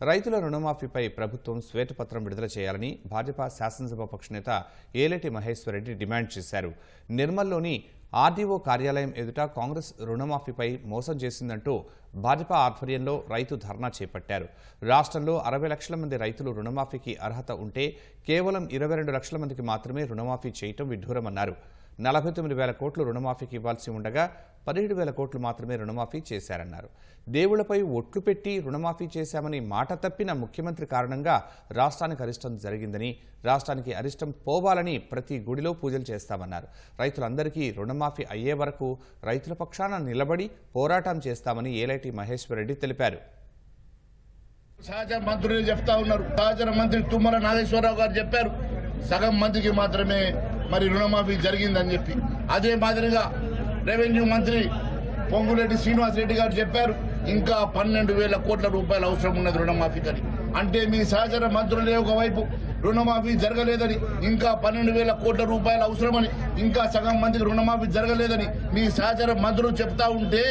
రైతుల రుణమాఫీపై ప్రభుత్వం శ్వేతపత్రం విడుదల చేయాలని భాజపా శాసనసభాపక్ష నేత ఏలేటి మహేశ్వరరెడ్డి డిమాండ్ చేశారు. నిర్మల్లోని ఆర్డీఓ కార్యాలయం ఎదుట కాంగ్రెస్ రుణమాఫీపై మోసం చేసిందంటూ భాజపా ఆధ్వర్యంలో రైతు ధర్నా చేపట్టారు. రాష్ట్రంలో అరవై లక్షల మంది రైతులు రుణమాఫీకి అర్హత ఉంటే కేవలం ఇరవై రెండు లక్షల మందికి మాత్రమే రుణమాఫీ చేయటం విడ్డూరమన్నారు. నలభై తొమ్మిది వేల కోట్లు రుణమాఫీకి ఇవ్వాల్సి ఉండగా పదిహేడు వేల కోట్లు మాత్రమే రుణమాఫీ చేశారన్నారు. దేవుళ్ళపై ఒట్లు పెట్టి రుణమాఫీ చేశామని మాట తప్పిన ముఖ్యమంత్రి కారణంగా రాష్ట్రానికి అరిష్టం జరిగిందని రాష్ట్రానికి అరిష్టం పోవాలని ప్రతి గుడిలో పూజలు చేస్తామన్నారు. రైతులందరికీ రుణమాఫీ అయ్యే వరకు రైతుల పక్షాన నిలబడి పోరాటం చేస్తామని ఏలైటి మహేశ్వరరెడ్డి తెలిపారు. సహజ మంత్రులు చెప్తా ఉన్నారు. సహచర మంత్రి తుమ్మల నాగేశ్వరరావు గారు చెప్పారు. సగం మందికి మాత్రమే మరి రుణమాఫీ జరిగిందని చెప్పి. అదే మాదిరిగా రెవెన్యూ మంత్రి పొంగులేటి శ్రీనివాస్ రెడ్డి గారు చెప్పారు ఇంకా పన్నెండు వేల కోట్ల రూపాయలు అవసరం ఉన్నది రుణమాఫీకని అంటే మీ సహచర మంత్రులే ఒకవైపు రుణమాఫీ జరగలేదని ఇంకా పన్నెండు వేల కోట్ల రూపాయలు అవసరమని ఇంకా సగం మందికి రుణమాఫీ జరగలేదని మీ సహచర మంత్రులు చెప్తా ఉంటే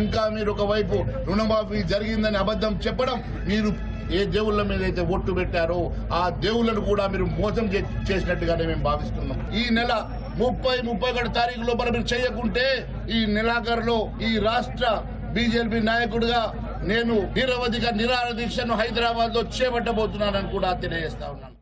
ఇంకా మీరు ఒకవైపు రుణమాఫీ జరిగిందని అబద్ధం చెప్పడం మీరు ఏ దేవుళ్ళ మీద అయితే ఒట్టు పెట్టారో ఆ దేవుళ్ళను కూడా మీరు మోసం చేసినట్టుగానే మేము భావిస్తున్నాం. ఈ నెల ముప్పై ముప్పై ఒకటి తారీఖు లోపల మీరు చేయకుంటే ఈ నెలాఖరులో ఈ రాష్ట్ర బీజేపీ నాయకుడిగా నేను నిరవధిక నిరాహార దీక్షను హైదరాబాద్లో చేపట్టబోతున్నానని కూడా తెలియజేస్తా ఉన్నాను.